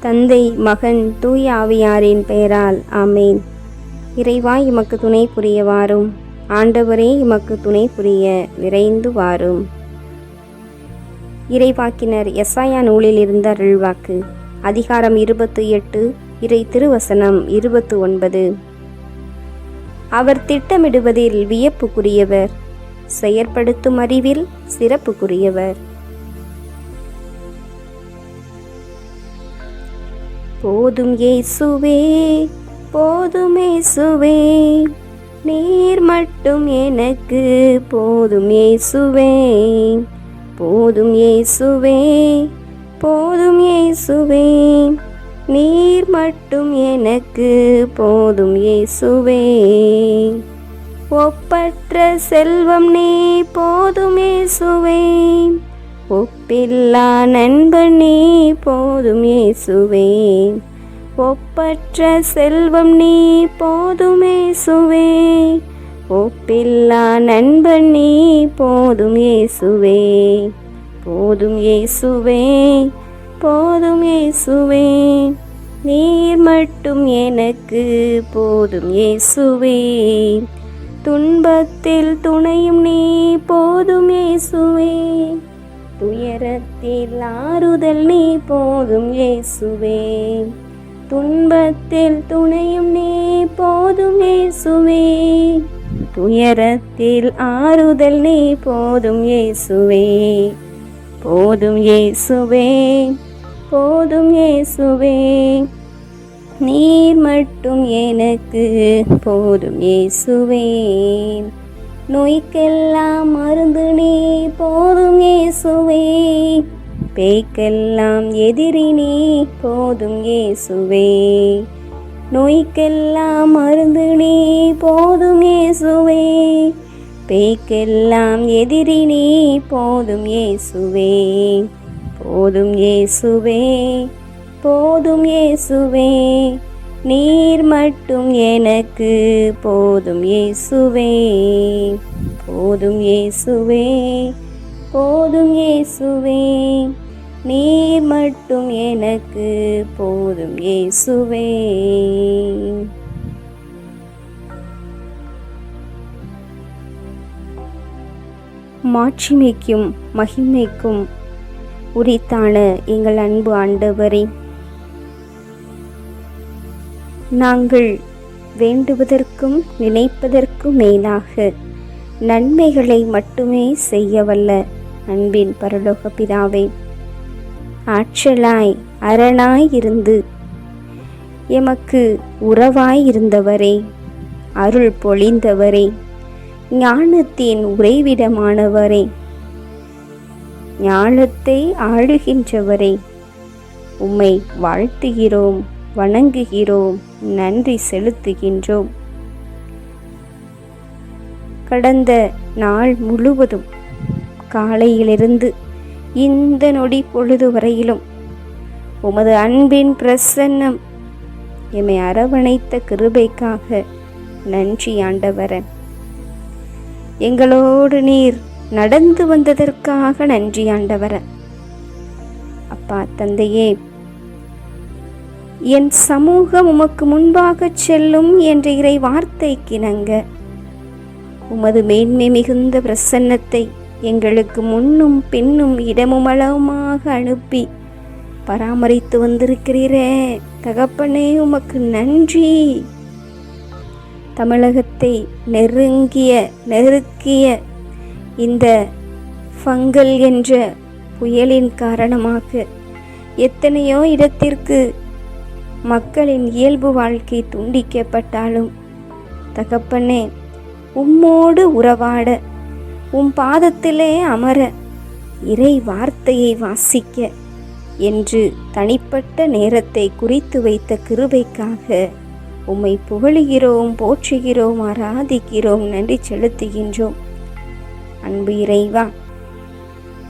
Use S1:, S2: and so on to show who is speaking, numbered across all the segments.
S1: தந்தை மகன் தூய ஆவியாரின் பெயரால் ஆமேன். இறைவா இமக்கு துணை புரிய வாரும். ஆண்டவரே இமக்கு துணை புரிய விரைந்து வாரும். இறைவாக்கினர் எஸ்ஐயா நூலில் இருந்த அருள்வாக்கு அதிகாரம் இருபத்து எட்டு இறை திருவசனம் இருபத்து ஒன்பது. அவர் திட்டமிடுவதில் வியப்புக்குரியவர் செயற்படுத்தும் அறிவில் சிறப்புக்குரியவர். போதும் இயேசுவே போதும் இயேசுவே. நீர் மட்டும் எனக்கு போதும் இயேசுவே போதும் இயேசுவே போதும் இயேசுவே. நீர் மட்டும் எனக்கு போதும் இயேசுவே. ஒப்பற்ற செல்வம் நீ போதும் இயேசுவே. ஒப்பில்லா நண்பன் நீ போதும் இயேசுவே. ஒப்பற்ற செல்வம் நீ போதும் இயேசுவே. ஒப்பில்லா நண்பன் நீ போதும் இயேசுவே. போதும் இயேசுவே போதும் இயேசுவே. நீர் மட்டும் எனக்கு போதும் இயேசுவே. துன்பத்தில் துணையும் நீ போதும் இயேசுவே. துயரத்தில் ஆறுதல் நீ போதும் இயேசுவே. துன்பத்தில் துணையும் நீ போதும் இயேசுவே. துயரத்தில் ஆறுதல் நீ போதும் இயேசுவே. போதும் இயேசுவே. போதும் இயேசுவே. நீர் மட்டும் எனக்கு போதும் இயேசுவே. நோய்க்கெல்லாம் மருந்து நீ போதும் இயேசுவே. பேய்க்கெல்லாம் எதிரி நீ போதும் இயேசுவே. நோய்க்கெல்லாம் மருந்து நீ போதும் இயேசுவே. பேய்க்கெல்லாம் எதிரி நீ போதும் இயேசுவே. போதும் இயேசுவே போதும் இயேசுவே. நீர் மட்டும் எனக்கு போதும் இயேசுவே. போதும் இயேசுவே. போதும் இயேசுவே. நீர் மட்டும் எனக்கு போதும் இயேசுவே. மாட்சிமைக்கும் மகிமைக்கும் உரித்தான எங்கள் அன்பு ஆண்டவரே நாங்கள் வேண்டுவதற்கும் நினைப்பதற்கும் மேலாக நன்மைகளை மட்டுமே செய்யவல்ல அன்பின் பரலோக பிதாவே. ஆற்றலாய் அரணாய் இருந்து எமக்கு உறவாய் இருந்தவரே அருள் பொழிந்தவரே ஞானத்தின் உறைவிடமானவரே ஞானத்தை ஆளுகின்றவரே உம்மை வாழ்த்துகிறோம். வணங்குகிறோம் நன்றி செலுத்துகின்றோம். கடந்த நாள் முழுவதும் காலையிலிருந்து இந்த நொடி பொழுது வரையிலும் உமது அன்பின் பிரசன்னம் எம்மை அரவணைத்த கிருபைக்காக நன்றி ஆண்டவரன் எங்களோடு நீர் நடந்து வந்ததற்காக நன்றி ஆண்டவரன் அப்பா தந்தையே என் சமூகம் உமக்கு முன்பாக செல்லும் என்ற இறை வார்த்தைக்கிணங்க உமது மேன்மை மிகுந்த பிரசன்னத்தை எங்களுக்கு முன்னும் பின்னும் இடமுமளவுமாக அனுப்பி பராமரித்து வந்திருக்கிறீரே. தகப்பனே உமக்கு நன்றி. தமிழகத்தை நெருங்கிய நெருக்கிய இந்த ஃபங்கல் என்ற புயலின் காரணமாக எத்தனையோ இடத்திற்கு மக்களின் இயல்பு வாழ்க்கை துண்டிக்கப்பட்டாலும் தகப்பனே உம்மோடு உறவாட உம் பாதத்திலே அமர இறை வார்த்தையை வாசிக்க என்று தனிப்பட்ட நேரத்தை குறித்து வைத்த கிருபைக்காக உம்மை புகழுகிறோம் போற்றுகிறோம் ஆராதிக்கிறோம் நன்றி செலுத்துகின்றோம். அன்பு இறைவா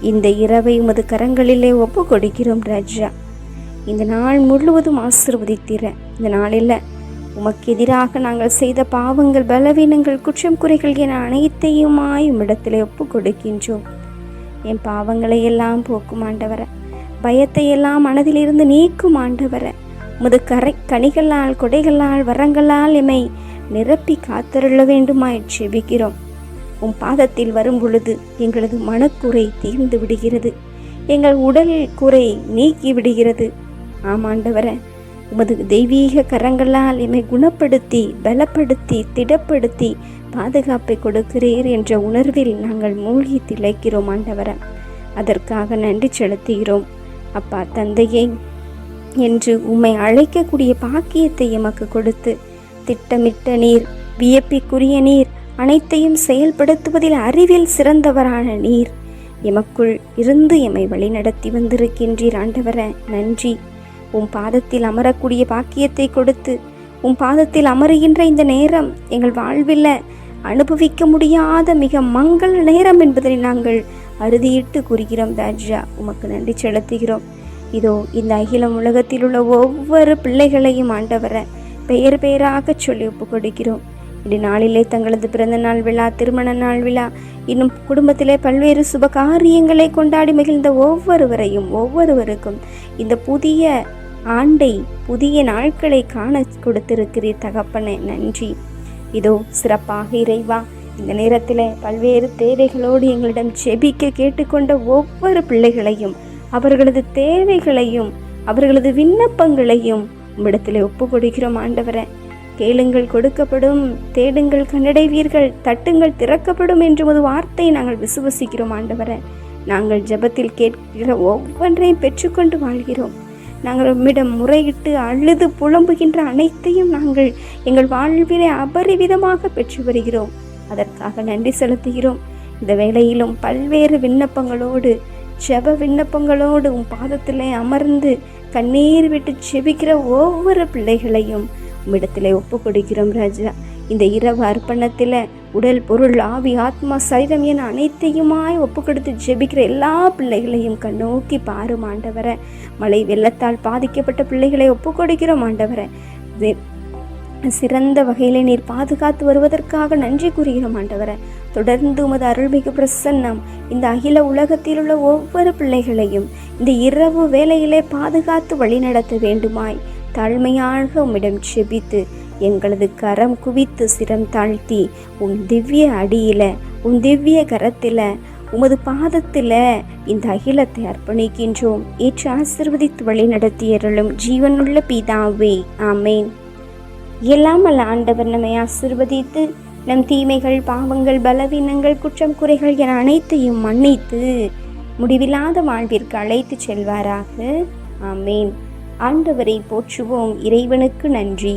S1: இந்த இரவை உமது கரங்களிலே ஒப்பு கொடுக்கிறோம் ராஜா. இந்த நாள் முழுவதும் ஆசிர்வதித்திர. இந்த நாளில் உமக்கு எதிராக நாங்கள் செய்த பாவங்கள் பலவீனங்கள் குற்றம் குறைகள் என அனைத்தையுமாய் உம்மிடத்தில் ஒப்பு கொடுக்கின்றோம் என் பாவங்களை எல்லாம் போக்கும் ஆண்டவர. பயத்தை எல்லாம் மனதிலிருந்து நீக்கும் ஆண்டவரை. முது கரை கனிகளால் கொடைகளால் வரங்களால் எம்மை நிரப்பி காத்தருள வேண்டுமாய் செபிக்கிறோம். உம் பாதத்தில் வரும் பொழுது எங்களது மனக்குறை தீர்ந்து விடுகிறது. எங்கள் உடல் குறை நீக்கி விடுகிறது. ஆமாண்டவரே உமது தெய்வீக கரங்களால் எம்மை குணப்படுத்தி பலப்படுத்தி திடப்படுத்தி பாதுகாப்பை கொடுக்கிறீர் என்ற உணர்வில் நாங்கள் மூழ்கி திளைக்கிறோம் ஆண்டவரே. அதற்காக நன்றி செலுத்துகிறோம். அப்பா தந்தையே என்று உம்மை அழைக்கக்கூடிய பாக்கியத்தை எமக்கு கொடுத்து திட்டமிட்ட நீர் வியப்பிக்குரிய நீர் அனைத்தையும் செயல்படுத்துவதில் அறிவில் சிறந்தவரான நீர் எமக்குள் இருந்து எம்மை வழிநடத்தி வந்திருக்கின்றீர் ஆண்டவர. நன்றி. உம் பாதத்தில் அமரக்கூடிய பாக்கியத்தை கொடுத்து உம் பாதத்தில் அமருகின்ற இந்த நேரம் எங்கள் வாழ்வில் அனுபவிக்க முடியாத மிக மங்கள நேரம் என்பதை நாங்கள் அறுதியிட்டு கூறுகிறோம் தாஜா உமக்கு நன்றி செலுத்துகிறோம். இதோ இந்த அகிலம் உலகத்தில் உள்ள ஒவ்வொரு பிள்ளைகளையும் ஆண்டவர பெயர் பெயராக சொல்லி ஒப்பு கொடுக்கிறோம் இடி நாளிலே தங்களது பிறந்த நாள் விழா திருமண நாள் விழா இன்னும் குடும்பத்திலே பல்வேறு சுப காரியங்களை கொண்டாடி மகிழ்ந்த ஒவ்வொருவரையும் ஒவ்வொருவருக்கும் இந்த புதிய ஆண்டை புதிய நாட்களை காண கொடுத்திருக்கிறீர் தகப்பனே நன்றி. இதோ சிறப்பாக இறைவா இந்த நேரத்தில் பல்வேறு தேவைகளோடு எங்களிடம் செபிக்க கேட்டுக்கொண்ட ஒவ்வொரு பிள்ளைகளையும் அவர்களது தேவைகளையும் அவர்களது விண்ணப்பங்களையும் உம்மிடத்தில் ஒப்பு கொடுக்கிறோம் ஆண்டவரே. கேளுங்கள் கொடுக்கப்படும் தேடுங்கள் கண்டடைவீர்கள் தட்டுங்கள் திறக்கப்படும் என்று ஒரு வார்த்தையை நாங்கள் விசுவசிக்கிறோம் ஆண்டவரே. நாங்கள் ஜெபத்தில் கேட்கிற ஒவ்வொன்றையும் பெற்றுக்கொண்டு வாழ்கிறோம். நாங்கள் உம்மிடம் முறையிட்டு அழுது புலம்புகின்ற அனைத்தையும் நாங்கள் எங்கள் வாழ்விலை அபரிவிதமாக பெற்று வருகிறோம். அதற்காக நன்றி செலுத்துகிறோம். இந்த வேளையிலும் பல்வேறு விண்ணப்பங்களோடு ஜெப விண்ணப்பங்களோடு உன் பாதத்திலே அமர்ந்து கண்ணீர் விட்டு செபிக்கிற ஒவ்வொரு பிள்ளைகளையும் உம்மிடத்திலே ஒப்பு கொடுக்கிறோம் ராஜா. இந்த இரவு அர்ப்பணத்தில் உடல் பொருள் ஆவி ஆத்மா சரீரம் என அனைத்தையுமாய் ஒப்பு கொடுத்து ஜெபிக்கிற எல்லா பிள்ளைகளையும் கண்ணோக்கி பாரும் ஆண்டவரை. மழை வெள்ளத்தால் பாதிக்கப்பட்ட பிள்ளைகளை ஒப்பு கொடுக்கிறோம் ஆண்டவரை சிறந்த வகையில் நீர் பாதுகாத்து வருவதற்காக நன்றி கூறுகிறோம் ஆண்டவரை. தொடர்ந்து உமது அருள்மிகு பிரசன்னம் இந்த அகில உலகத்தில் உள்ள ஒவ்வொரு பிள்ளைகளையும் இந்த இரவு வேலையிலே பாதுகாத்து வழிநடத்த வேண்டுமாய் தாழ்மையாக உம்மிடம் செபித்து எங்களது கரம் குவித்து சிரம் தாழ்த்தி உன் திவ்ய அடியில உன் திவ்ய கரத்தில் உமது பாதத்தில் இந்த அகிலத்தை அர்ப்பணிக்கின்றோம். ஏற்று ஆசிர்வதித்து வழி நடத்தியருளும் ஜீவனுள்ள பிதாவே. ஆமேன். எல்லாம் அல்ல ஆண்டவர் நம்மை ஆசிர்வதித்து நம் தீமைகள் பாவங்கள் பலவீனங்கள் குற்றம் குறைகள் என அனைத்தையும் மன்னித்து முடிவில்லாத வாழ்விற்கு அழைத்து செல்வாராக. ஆமேன். ஆண்டவரை போற்றுவோம். இறைவனுக்கு நன்றி.